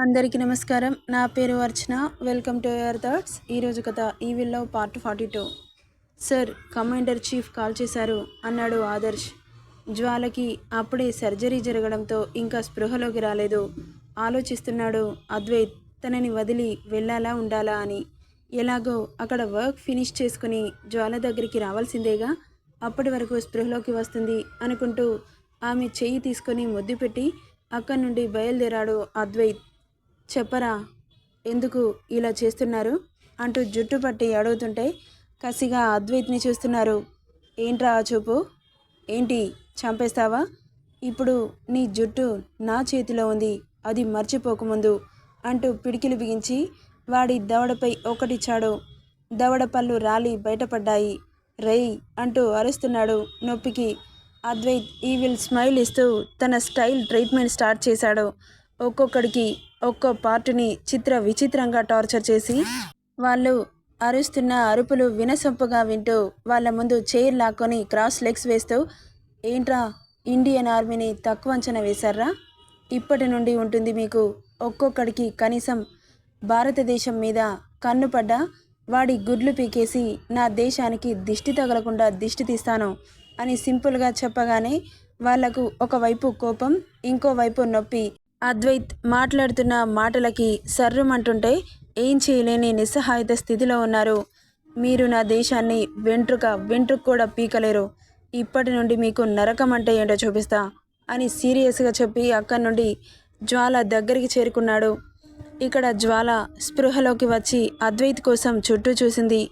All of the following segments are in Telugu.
అందరికీ నమస్కారం. నా పేరు Archana. Welcome to your thoughts ఈరోజు కథ ఈవిల్లో part forty two. Sir commander chief call చేశారు. అన్నాడు ఆదర్శ్. జ్వాలకి అప్పుడే సర్జరీ జరగడంతో ఇంకా స్పృహలోకి రాలేదు. ఆలోచిస్తున్నాడు అద్వైత్ తనని వదిలి వెళ్ళాలా ఉండాలా అని. ఎలాగో అక్కడ వర్క్ ఫినిష్ చేసుకుని జ్వాల దగ్గరికి రావాల్సిందేగా? అప్పటి వరకు స్పృహలోకి వస్తుంది అనుకుంటూ ఆమె చెయ్యి తీసుకొని ముద్దు పెట్టి అక్కడి నుండి బయలుదేరాడు అద్వైత్. చెప్పరా? ఎందుకు ఇలా చేస్తున్నారు? అంటూ జుట్టు పట్టి అడుగుతుంటే కసిగా అద్వైత్ని చూస్తున్నారు. ఏంట్రా ఆ చూపు? ఏంటి? చంపేస్తావా? ఇప్పుడు నీ జుట్టు నా చేతిలో ఉంది. అది మర్చిపోకముందు అంటూ పిడికిలు బిగించి వాడి దవడపై ఒకటిచ్చాడు దవడ పళ్ళు రాలి బయటపడ్డాయి. రై అంటూ అరుస్తున్నాడు నొప్పికి. అద్వైత్ ఈవిల్ స్మైల్ ఇస్తూ తన స్టైల్ ట్రీట్మెంట్ స్టార్ట్ చేశాడు. ఒక్కొక్కడికి ఒక్కో పార్టుని చిత్ర విచిత్రంగా టార్చర్ చేసి వాళ్ళు అరుస్తున్న అరుపులు వినసొంపుగా వింటూ వాళ్ళ ముందు చైర్ లాక్కొని క్రాస్ లెగ్స్ వేస్తూ ఏంట్రా ఇండియన్ ఆర్మీని తక్కువ అంచనా వేశారా ఇప్పటి నుండి ఉంటుంది మీకు ఒక్కొక్కడికి కనీసం భారతదేశం మీద కన్నుపడ్డా వాడి గుడ్లు పీకేసి నా దేశానికి దిష్టి తగలకుండా దిష్టి తీస్తాను అని సింపుల్గా చెప్పగానే వాళ్ళకు ఒకవైపు కోపం ఇంకోవైపు నొప్పి అద్వైత్ మాట్లాడుతున్న మాటలకి సర్రుమంటుంటే ఏం చేయలేని నిస్సహాయత స్థితిలో ఉన్నారు. మీరు నా దేశాన్ని వెంట్రుక వెంట్రుకు కూడా పీకలేరు. ఇప్పటి నుండి మీకు నరకం అంటే ఏంటో చూపిస్తా అని సీరియస్గా చెప్పి అక్కడి నుండి జ్వాల దగ్గరికి చేరుకున్నాడు. ఇక్కడ జ్వాల స్పృహలోకి వచ్చి అద్వైత్ కోసం చుట్టూ చూసింది.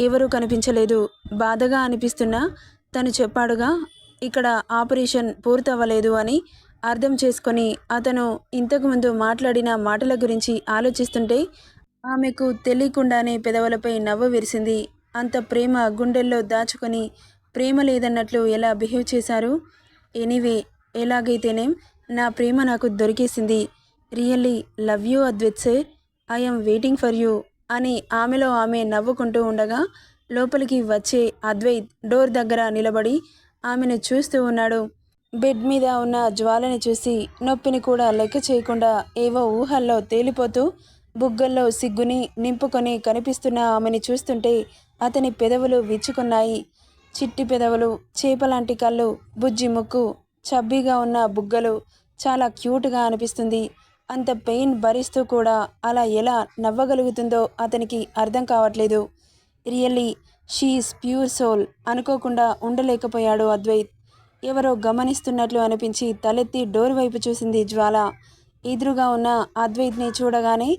ఎవరూ కనిపించలేదు. బాధగా అనిపిస్తున్నా తను చెప్పాడుగా ఇక్కడ ఆపరేషన్ పూర్తవ్వలేదు అని అర్థం చేసుకొని అతను ఇంతకుముందు మాట్లాడిన మాటల గురించి ఆలోచిస్తుంటే ఆమెకు తెలియకుండానే పెదవులపై నవ్వు విరిసింది. అంత ప్రేమ గుండెల్లో దాచుకొని ప్రేమ లేదన్నట్లు ఎలా బిహేవ్ చేశారు? ఎనీవే ఎలాగైతేనేం నా ప్రేమ నాకు దొరికేసింది. Really love you Advit sir. I'm waiting for you అని ఆమెలో ఆమె నవ్వుకుంటూ ఉండగా లోపలికి వచ్చే అద్వైత్ డోర్ దగ్గర నిలబడి ఆమెను చూస్తూ ఉన్నాడు. బెడ్ మీద ఉన్న జ్వాలని చూసి నొప్పిని కూడా లెక్క చేయకుండా ఏవో ఊహల్లో తేలిపోతూ బుగ్గల్లో సిగ్గుని నింపుకొని కనిపిస్తున్న ఆమెని చూస్తుంటే అతని పెదవులు విచ్చుకున్నాయి. చిట్టి పెదవులు చేపలాంటి కళ్ళు బుజ్జి ముక్కు చబ్బీగా ఉన్న బుగ్గలు చాలా క్యూట్గా అనిపిస్తుంది. అంత పెయిన్ భరిస్తూ కూడా అలా ఎలా నవ్వగలుగుతుందో అతనికి అర్థం కావట్లేదు. రియల్లీ షీఈస్ ప్యూర్ సోల్ అనుకోకుండా ఉండలేకపోయాడు అద్వైత్. ఎవరో గమనిస్తున్నట్లు అనిపించి తలెత్తి డోర్ వైపు చూసింది జ్వాల. ఎదురుగా ఉన్న అద్వైత్ని చూడగానే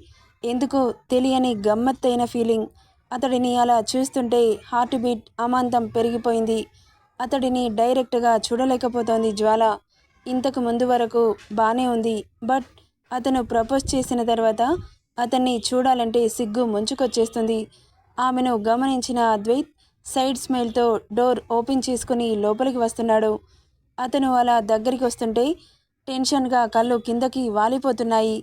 ఎందుకో తెలియని గమ్మత్తైన ఫీలింగ్. అతడిని అలా చూస్తుంటే హార్ట్ బీట్ అమాంతం పెరిగిపోయింది. అతడిని డైరెక్ట్గా చూడలేకపోతోంది జ్వాల. ఇంతకు ముందు వరకు బాగానే ఉంది. బట్ అతను ప్రపోజ్ చేసిన తర్వాత అతన్ని చూడాలంటే సిగ్గు ముంచుకొచ్చేస్తుంది. ఆమెను గమనించిన అద్వైత్ సైడ్ స్మైల్తో డోర్ ఓపెన్ చేసుకుని లోపలికి వస్తున్నాడు. అతను అలా దగ్గరికి వస్తుంటే టెన్షన్గా కళ్ళు కిందకి వాలిపోతున్నాయి.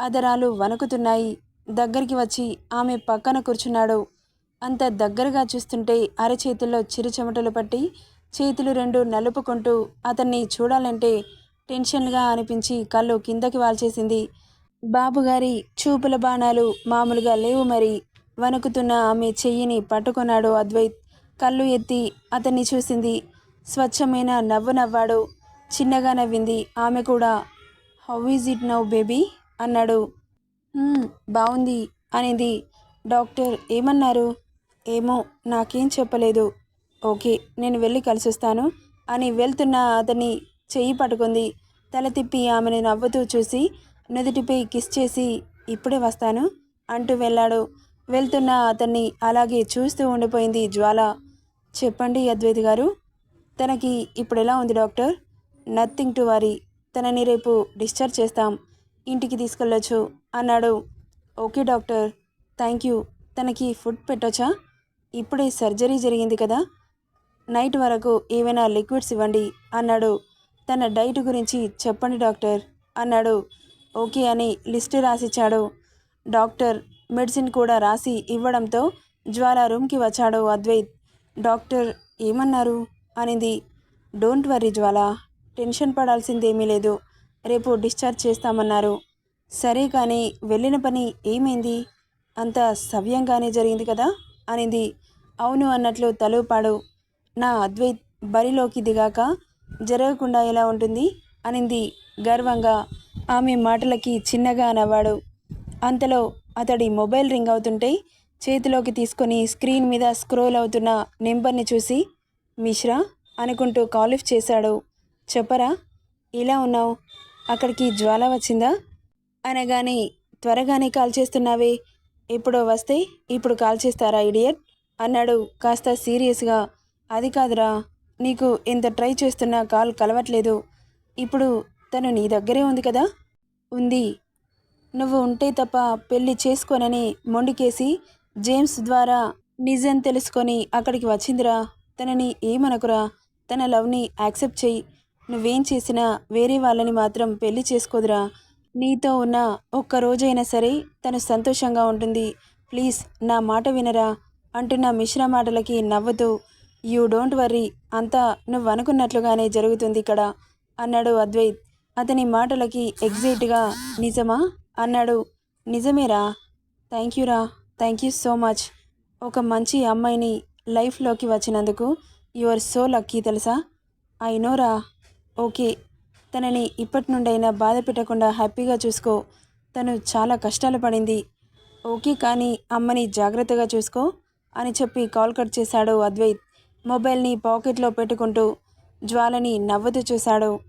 అదరాలు వణుకుతున్నాయి. దగ్గరికి వచ్చి ఆమె పక్కన కూర్చున్నాడు. అంత దగ్గరగా చూస్తుంటే అరచేతుల్లో చిరుచెమటలు పట్టి చేతులు రెండు నలుపుకుంటూ అతన్ని చూడాలంటే టెన్షన్గా అనిపించి కళ్ళు కిందకి వాల్చేసింది. బాబుగారి చూపుల బాణాలు మామూలుగా లేవు మరి. వణుకుతున్న ఆమె చెయ్యిని పట్టుకున్నాడు అద్వైత్. కళ్ళు ఎత్తి అతన్ని చూసింది. స్వచ్ఛమైన నవ్వు నవ్వాడు. చిన్నగా నవ్వింది. ఆమె కూడా how is it now baby అన్నాడు. Hmm, బాగుంది అనేది. డాక్టర్ ఏమన్నారు? ఏమో నాకేం చెప్పలేదు. ఓకే నేను వెళ్ళి కలిసొస్తాను అని వెళ్తున్న అతన్ని చెయ్యి పట్టుకుంది. తల తిప్పి ఆమెను నవ్వుతూ చూసి నుదుటిపై కిస్ చేసి ఇప్పుడే వస్తాను అంటూ వెళ్ళాడు. వెళ్తున్న అతన్ని అలాగే చూస్తూ ఉండిపోయింది జ్వాల. చెప్పండి అద్వైత్ గారు తనకి ఇప్పుడు ఎలా ఉంది డాక్టర్? Nothing to worry. తనని రేపు డిశ్చార్జ్ చేస్తాం. ఇంటికి తీసుకెళ్ళొచ్చు అన్నాడు. Okay doctor. Thank you. తనకి ఫుడ్ పెట్టొచ్చా? ఇప్పుడే సర్జరీ జరిగింది కదా. నైట్ వరకు ఏవైనా లిక్విడ్స్ ఇవ్వండి అన్నాడు. తన డైట్ గురించి చెప్పండి డాక్టర్ అన్నాడు. ఓకే అని లిస్టు రాసిచ్చాడు. డాక్టర్ మెడిసిన్ కూడా రాసి ఇవ్వడంతో జ్వాల రూమ్కి వచ్చాడు అద్వైత్. డాక్టర్ ఏమన్నారు? అనింది. డోంట్ వర్రీ జ్వాల టెన్షన్ పడాల్సిందేమీ లేదు. రేపు డిశ్చార్జ్ చేస్తామన్నారు. సరే కానీ వెళ్ళిన పని ఏమైంది? అంత సవ్యంగానే జరిగింది కదా? అనింది. అవును అన్నట్లు తలుపాడు నా అద్వైత్ బరిలోకి దిగాక జరగకుండా ఎలా ఉంటుంది? అనింది గర్వంగా. ఆమె మాటలకి చిన్నగా నవ్వాడు అంతలో అతడి మొబైల్ రింగ్ అవుతుంటే చేతిలోకి తీసుకొని స్క్రీన్ మీద స్క్రోల్ అవుతున్న నెంబర్ని చూసి మిశ్రా అనుకుంటూ కాల్ లిఫ్ట్ చేశాడు. చెప్పరా? ఇలా ఉన్నావు. అక్కడికి జ్వాల వచ్చిందా? అనగానే త్వరగానే కాల్ చేస్తున్నావే. ఎప్పుడో వస్తే ఇప్పుడు కాల్ చేస్తారా ఇడియట్? అన్నాడు కాస్త సీరియస్గా. అది కాదురా నీకు ఇంత ట్రై చేస్తున్నా కాల్ కలవట్లేదు. ఇప్పుడు తను నీ దగ్గరే ఉంది కదా? ఉంది. నువ్వు ఉంటే తప్ప పెళ్ళి చేసుకోనని మొండికేసి జేమ్స్ ద్వారా నిజం తెలుసుకొని అక్కడికి వచ్చిందిరా. తనని ఏమనకురా? తన లవ్ని యాక్సెప్ట్ చెయ్యి నువ్వేం చేసినా వేరే వాళ్ళని మాత్రం పెళ్ళి చేసుకోదురా. నీతో ఉన్న ఒక్క రోజైనా సరే తను సంతోషంగా ఉంటుంది. ప్లీజ్ నా మాట వినరా? అంటున్న మిశ్ర మాటలకి నవ్వుతూ యూ డోంట్ వర్రీ అంతా నువ్వు అనుకున్నట్లుగానే జరుగుతుంది ఇక్కడ అన్నాడు అద్వైత్. అతని మాటలకి ఎగ్జైట్గా నిజమా? అన్నాడు. నిజమేరా? Thank యూరా. Thank you so much. ఒక మంచి అమ్మాయిని లైఫ్లోకి వచ్చినందుకు యు ఆర్ సో లక్కీ తెలుసా? ఐ నోరా ఓకే. తనని ఇప్పటి నుండైనా బాధ పెట్టకుండా హ్యాపీగా చూసుకో. తను చాలా కష్టాలు పడింది. ఓకే కానీ అమ్మని జాగ్రత్తగా చూసుకో అని చెప్పి కాల్ కట్ చేశాడు అద్వైత్. మొబైల్ని పాకెట్లో పెట్టుకుంటూ జ్వాలని నవ్వుతూ చూశాడు.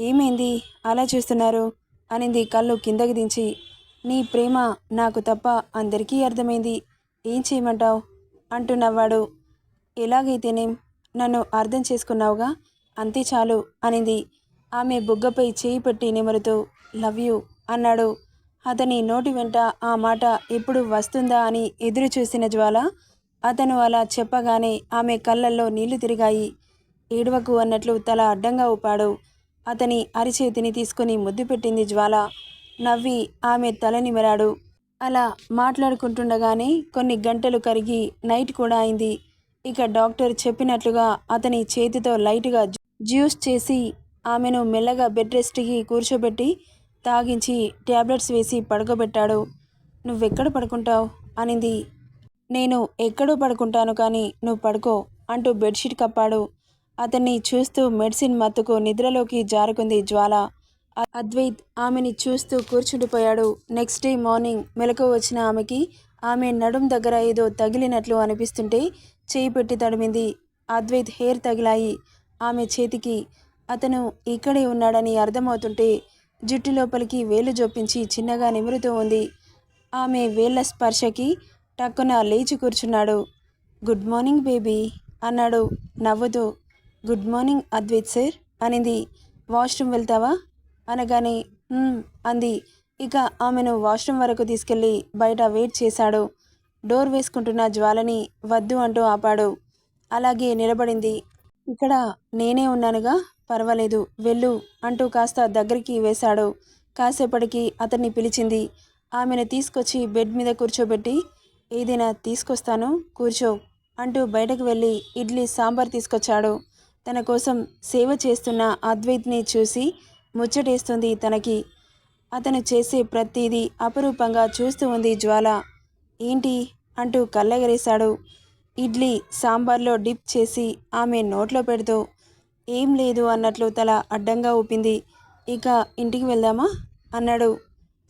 ఏమైంది? అలా చూస్తున్నారు? అనింది కళ్ళు కిందకి దించి. నీ ప్రేమ నాకు తప్ప అందరికీ అర్థమైంది. ఏం చేయమంటావు? అంటూ నవ్వాడు. ఎలాగైతేనేం నన్ను అర్థం చేసుకున్నావుగా? అంతే చాలు అనింది. ఆమె బుగ్గపై చేయి పెట్టి నిమరుతూ లవ్ యూ అన్నాడు. అతని నోటి వెంట ఆ మాట ఎప్పుడు వస్తుందా అని ఎదురు చూసిన జ్వాల అతను అలా చెప్పగానే ఆమె కళ్ళల్లో నీళ్ళు తిరిగాయి. ఏడవకు అన్నట్లు తల అడ్డంగా ఊపాడు. అతని అరిచేతిని తీసుకుని ముద్దు పెట్టింది జ్వాల. నవ్వి ఆమె తల నిమరాడు. అలా మాట్లాడుకుంటుండగానే కొన్ని గంటలు కరిగి నైట్ కూడా అయింది. ఇక డాక్టర్ చెప్పినట్లుగా అతని చేతితో లైట్గా జ్యూస్ చేసి ఆమెను మెల్లగా బెడ్ రెస్ట్కి కూర్చోబెట్టి తాగించి ట్యాబ్లెట్స్ వేసి పడుకోబెట్టాడు. నువ్వెక్కడ పడుకుంటావు? అనింది. నేను ఎక్కడో పడుకుంటాను కానీ నువ్వు పడుకో అంటూ బెడ్షీట్ కప్పాడు. అతన్ని చూస్తూ మెడిసిన్ మత్తుకు నిద్రలోకి జారుకుంది జ్వాల. అద్వైత్ ఆమెని చూస్తూ కూర్చుండిపోయాడు. నెక్స్ట్ డే మార్నింగ్ మెలకు వచ్చిన ఆమెకి ఆమె నడుం దగ్గర ఏదో తగిలినట్లు అనిపిస్తుంటే చేయి పెట్టి తడిమింది. అద్వైత్ హెయిర్ తగిలాయి. ఆమె చేతికి అతను ఇక్కడే ఉన్నాడని అర్థమవుతుంటే జుట్టు లోపలికి వేలు జొప్పించి చిన్నగా నిమురుతూ ఉంది. ఆమె వేళ్ళ స్పర్శకి టక్కున లేచి కూర్చున్నాడు. గుడ్ మార్నింగ్ బేబీ అన్నాడు నవ్వుతూ. గుడ్ మార్నింగ్ అద్వైత్ సార్ అనింది. వాష్రూమ్ వెళ్తావా? అనగానే అంది. ఇక ఆమెను వాష్రూమ్ వరకు తీసుకెళ్ళి బయట వెయిట్ చేశాడు. డోర్ వేసుకుంటున్న జ్వాలని వద్దు అంటూ ఆపాడు. అలాగే నిలబడింది. ఇక్కడ నేనే ఉన్నానుగా పర్వాలేదు వెళ్ళు అంటూ కాస్త దగ్గరికి వేశాడు. కాసేపటికి అతన్ని పిలిచింది. ఆమెను తీసుకొచ్చి బెడ్ మీద కూర్చోబెట్టి ఏదైనా తీసుకొస్తాను కూర్చో అంటూ బయటకు వెళ్ళి ఇడ్లీ సాంబార్ తీసుకొచ్చాడు. తన కోసం సేవ చేస్తున్న అద్వైత్ని చూసి ముచ్చటేస్తుంది తనకి. అతను చేసే ప్రతిదీ అపరూపంగా చూస్తూ ఉంది జ్వాల. ఏంటి? అంటూ కళ్ళెగరేశాడు. ఇడ్లీ సాంబార్లో డిప్ చేసి ఆమె నోట్లో పెడుతూ ఏం లేదు అన్నట్లు తల అడ్డంగా ఊపింది. ఇక ఇంటికి వెళ్దామా? అన్నాడు.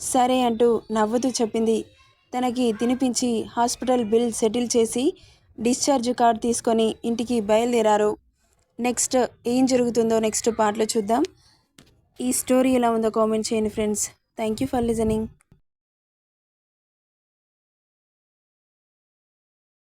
సరే అంటూ నవ్వుతూ చెప్పింది. తనకి తినిపించి హాస్పిటల్ బిల్ సెటిల్ చేసి డిశ్చార్జ్ కార్డు తీసుకొని ఇంటికి బయలుదేరారు. నెక్స్ట్ ఏం జరుగుతుందో నెక్స్ట్ పాటలో చూద్దాం. ఈ స్టోరీ ఎలా ఉందో కామెంట్ చేయండి friends. Thank you for listening.